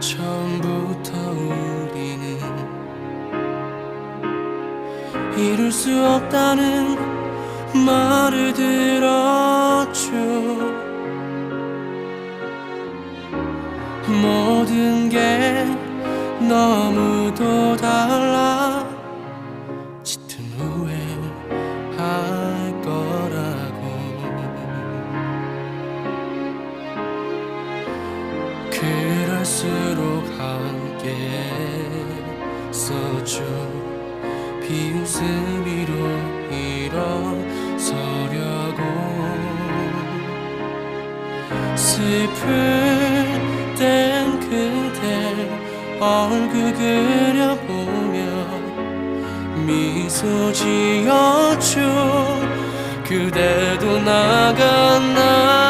처음부터 우리는 이룰 수 없다는 말을 들었죠. 모든 게 너무도 달라 짙은 후회할 거라고. 그 써줘 비웃음이로 일어서려고. 슬플 땐 그대 얼굴 그려보며 미소 지어줘. 그대도 나갔나